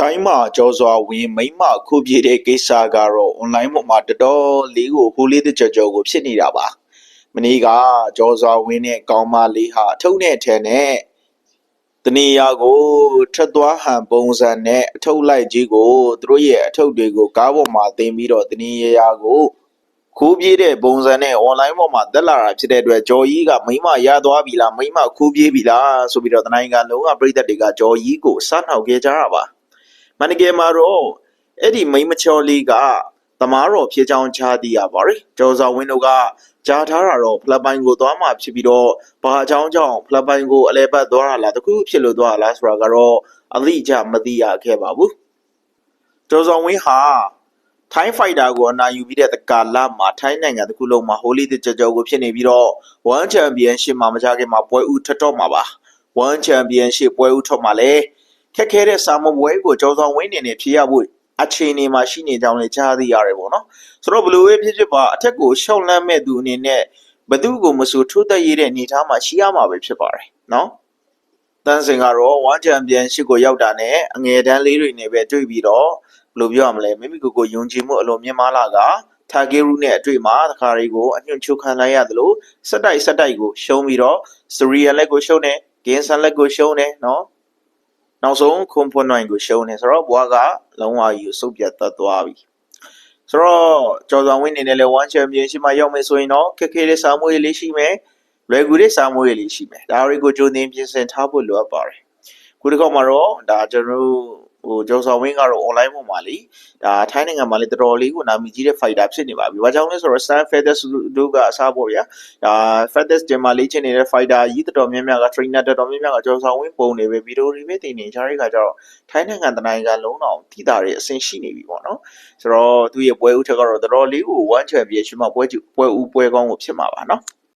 ထိုင်းမှာကြောစွာဝင်မိမ့်မခုပြေးတဲ့ကိစ္စကတော့ online ပေါ်မှာတော်တော်လေးကိုဟိုလေးတစ်ကြော်ကြော်ကိုဖြစ်နေတာပါမနေ့ကကြောစွာဝင်တဲ့ကောင်းမလေးဟာအထုပ်နဲ့ထဲနဲ့တနေရာကိုထွက်သွားဟန်ပုံစံနဲ့အထုပ်လိုက်ကြီးကိုသူတို့ရဲ့အထုပ်တွေကိုကားပေါ်မှာတင်ပြီးတော့တနေရာကိုခိုးပြေးတဲ့ပုံစံနဲ့ online ပေါ်မှာတက်လာတာဖြစ်တဲ့အတွက်ဂျော်ကြီးကမိမရသွားပြီလားမိမခိုးပြေးပြီလားဆိုပြီးတော့တနိုင်ငံလုံးကပြည်သက်တွေကဂျော်ကြီးကိုစနှောက်ခဲ့ကြတာပါ မန္တကယ်မှာတော့အဲ့ဒီမိန်းမချောလေးကသမားတော်ဖြစ်ကြောင်းချားသိရပါတယ်။ကျော်စွာဝင်းတို့ကကြားထားတာတော့ဖလပ်ပိုင်းကိုသွားမှဖြစ်ပြီးတော့ဘာအကြောင်းကြောင့်ဖလပ်ပိုင်းကိုအလဲပတ်သွားတာလားတခုခုဖြစ်လို့သွားတာလားဆိုတာကတော့အလိကြမသိရခဲ့ပါဘူး။ကျော်စွာဝင်းဟာထိုင်းဖိုက်တာကိုအနာယူပြီးတဲ့ကာလမှာထိုင်းနိုင်ငံတစ်ခုလုံးမှာဟိုလီတစ်ကြော်ကြော်ကိုဖြစ်နေပြီးတော့ One Championship မှာမကြခင်မှာပွဲဦးထပ်တော့မှာပါ။ One Championship ပွဲဦးထွက်မှာလဲ ခက်ခဲတဲ့စာမပွဲကိုကြောဆောင်ဝင်းနေနေဖြေရဖို့အခြေအနေမှာရှိနေကြောင်းလည်းကြားသိရတယ်ပေါ့နော်ဆိုတော့ဘလို့ပဲဖြစ်ဖြစ်ပါအထက်ကိုရှောက်လန့်မဲ့သူအနေနဲ့ဘသူကိုမဆိုထိုးသက်ရတဲ့အနေအထားမှာရှိရမှာပဲဖြစ်ပါတယ်နော်တန်းစင်ကတော့ဝမ်ချန်ပီယံရှစ်ကိုရောက်တာနဲ့အငယ်တန်းလေးတွေနဲ့ပဲတွေ့ပြီးတော့ဘယ်လိုပြောရမလဲမိမိကိုယ်ကိုယုံကြည်မှုအလိုမြင့်မားလာကထာဂေရုနဲ့အတွေ့မှာတခါတွေကိုအညွန့်ချုပ်ခံလိုက်ရတယ်လို့စက်တိုက်စက်တိုက်ကိုရှုံးပြီးတော့စရီယလက်ကိုရှုံးတယ်ဂင်းဆန်လက်ကိုရှုံးတယ်နော် နောက်ဆုံးခွန်ဖွန်နိုင်ကိုရှုံးနေဆိုတော့ဘွားကလုံးဝကြီးကိုစုပ်ပြတ်တတ်သွားပြီဆိုတော့ကျော်စွာဝင်းနေနဲ့လည်း1 championship မှာရောက်မယ်ဆိုရင်တော့ခက်ခဲတဲ့စာမွေးလေးရှိမယ်လွယ်ကူတဲ့စာမွေးလေးရှိမယ်ဒါတွေကိုကြိုတင်ပြင်ဆင်ထားဖို့လိုအပ်ပါတယ်ခုတစ်ခေါက်မှာတော့ဒါကျွန်တော်တို့ ဟိုကျော်စွာဝင်းကတော့ online ပေါ်မှာလေဒါထိုင်းနိုင်ငံမှာလေတော်တော်လေးကိုနာမည်ကြီးတဲ့ fighter ဖြစ်နေပါပြီ။ဘာကြောင့်လဲဆိုတော့ Sam Feathers တို့ကအစားပေါ့ဗျာ။ဒါ Feathers တင်မှာလေ့ကျင့်နေတဲ့ fighter ကြီးတော်တော်များများက trainer တော်တော်များများကကျော်ဆောင်ဝင်းပုံနေပဲဗီဒီယိုတွေပဲတင်နေကြတဲ့ခါကျတော့ထိုင်းနိုင်ငံတနိုင်ငံလုံးတော့တိတာတွေအဆင်ရှိနေပြီပေါ့နော်။ဆိုတော့သူ့ရဲ့ပွဲဦးထက်ကတော့တော်တော်လေးကို one championship မှာပွဲပွဲဦးပွဲကောင်းကိုဖြစ်မှာပါနော်။